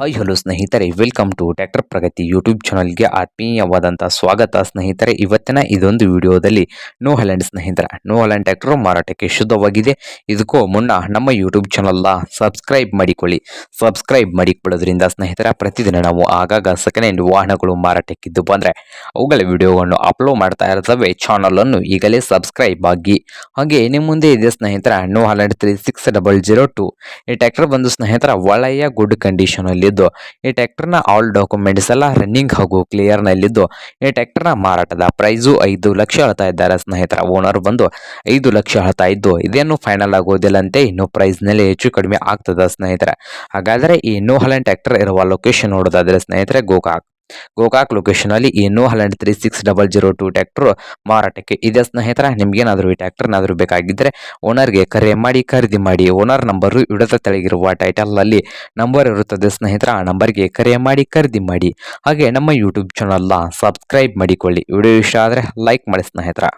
Hi hello ಸ್ನೇಹಿತರೆ. Welcome to tractor Pragati YouTube ಚಾನಲ್ಗೆ ಆತ್ಮೀಯವಾದಂಥ ಸ್ವಾಗತ. ಸ್ನೇಹಿತರೆ, ಇವತ್ತಿನ ಇದೊಂದು ವಿಡಿಯೋದಲ್ಲಿ ನೋ ಹಲ್ಯಾಂಡ್ ಸ್ನೇಹಿತರ. ನೋ ಹಲ್ಯಾಂಡ್ ಟ್ಯಾಕ್ಟರ್ ಮಾರಾಟಕ್ಕೆ ಶುದ್ಧವಾಗಿದೆ. ಇದಕ್ಕೂ ಮುನ್ನ ನಮ್ಮ ಯೂಟ್ಯೂಬ್ ಚಾನಲ್ನ ಸಬ್ಸ್ಕ್ರೈಬ್ ಮಾಡಿಕೊಳ್ಳಿ. ಸಬ್ಸ್ಕ್ರೈಬ್ ಮಾಡಿಕೊಳ್ಳೋದ್ರಿಂದ ಸ್ನೇಹಿತರ, ಪ್ರತಿದಿನ ನಾವು ಆಗಾಗ ಸೆಕೆಂಡ್ ಹ್ಯಾಂಡ್ ವಾಹನಗಳು ಮಾರಾಟಕ್ಕಿದ್ದು ಬಂದರೆ ಅವುಗಳ ವಿಡಿಯೋವನ್ನು ಅಪ್ಲೋಡ್ ಮಾಡ್ತಾ ಇರ್ತವೆ. ಚಾನಲನ್ನು ಈಗಲೇ ಸಬ್ಸ್ಕ್ರೈಬ್ ಆಗಿ. ಹಾಗೆ ನಿಮ್ಮ ಮುಂದೆ ಇದೆ ಸ್ನೇಹಿತರ new holland three six double zero two ಈ ಟ್ಯಾಕ್ಟರ್ ಬಂದು ಸ್ನೇಹಿತರ, ಒಳ್ಳೆಯ ಗುಡ್ ಕಂಡೀಷನ್ ಅಲ್ಲಿದ್ದು ಈ ಟ್ಯಾಕ್ಟರ್ನ ಆಲ್ ಡಾಕ್ಯುಮೆಂಟ್ಸ್ ಎಲ್ಲ ರನ್ನಿಂಗ್ ಹಾಗೂ ಕ್ಲಿಯರ್ ನಲ್ಲಿದ್ದು, ಈ ಟ್ರ್ಯಾಕ್ಟರ್ನ ಮಾರಾಟದ ಪ್ರೈಸು ಐದು ಲಕ್ಷ ಹೇಳ್ತಾ ಇದ್ದಾರೆ. ಸ್ನೇಹಿತರ ಓನರ್ ಬಂದು ಐದು ಲಕ್ಷ ಹೇಳ್ತಾ ಇದ್ದು, ಇದೇನು ಫೈನಲ್ ಆಗೋದಿಲ್ಲಂತೆ ಇನ್ನು ಪ್ರೈಸ್ನಲ್ಲಿ ಹೆಚ್ಚು ಕಡಿಮೆ ಆಗ್ತದ ಸ್ನೇಹಿತರೆ. ಹಾಗಾದರೆ ಈ ಇನ್ನೂ ಹಲೆನ್ ಟ್ರ್ಯಾಕ್ಟರ್ ಇರುವ ಲೊಕೇಶನ್ ನೋಡೋದಾದರೆ ಸ್ನೇಹಿತರೆ ಗೋಕಾಕ್ ಗೋಕಾಕ್ ಲೊಕೇಶನ್ ಅಲ್ಲಿ ಈ new holland three six double zero two tractor ಮಾರಾಟಕ್ಕೆ ಇದೆ. ಸ್ನೇಹಿತರ, ನಿಮ್ಗೇನಾದರೂ ಈ ಟ್ಯಾಕ್ಟರ್ನಾದರೂ ಬೇಕಾಗಿದ್ದರೆ ಓನರ್ಗೆ ಕರೆ ಮಾಡಿ, ಖರೀದಿ ಮಾಡಿ ಓನರ್ ನಂಬರು ಇಡದ ತೆಳಗಿರುವ ಟೈಟಲ್ನಲ್ಲಿ ನಂಬರ್ ಇರುತ್ತದೆ. ಸ್ನೇಹಿತರ, ಆ ನಂಬರ್ಗೆ ಕರೆ ಮಾಡಿ, ಖರೀದಿ ಮಾಡಿ. ಹಾಗೆ ನಮ್ಮ ಯೂಟ್ಯೂಬ್ ಚಾನಲ್ನ ಸಬ್ಸ್ಕ್ರೈಬ್ ಮಾಡಿಕೊಳ್ಳಿ. ವಿಡಿಯೋ ಇಷ್ಟ ಆದರೆ ಲೈಕ್ ಮಾಡಿ ಸ್ನೇಹಿತರ.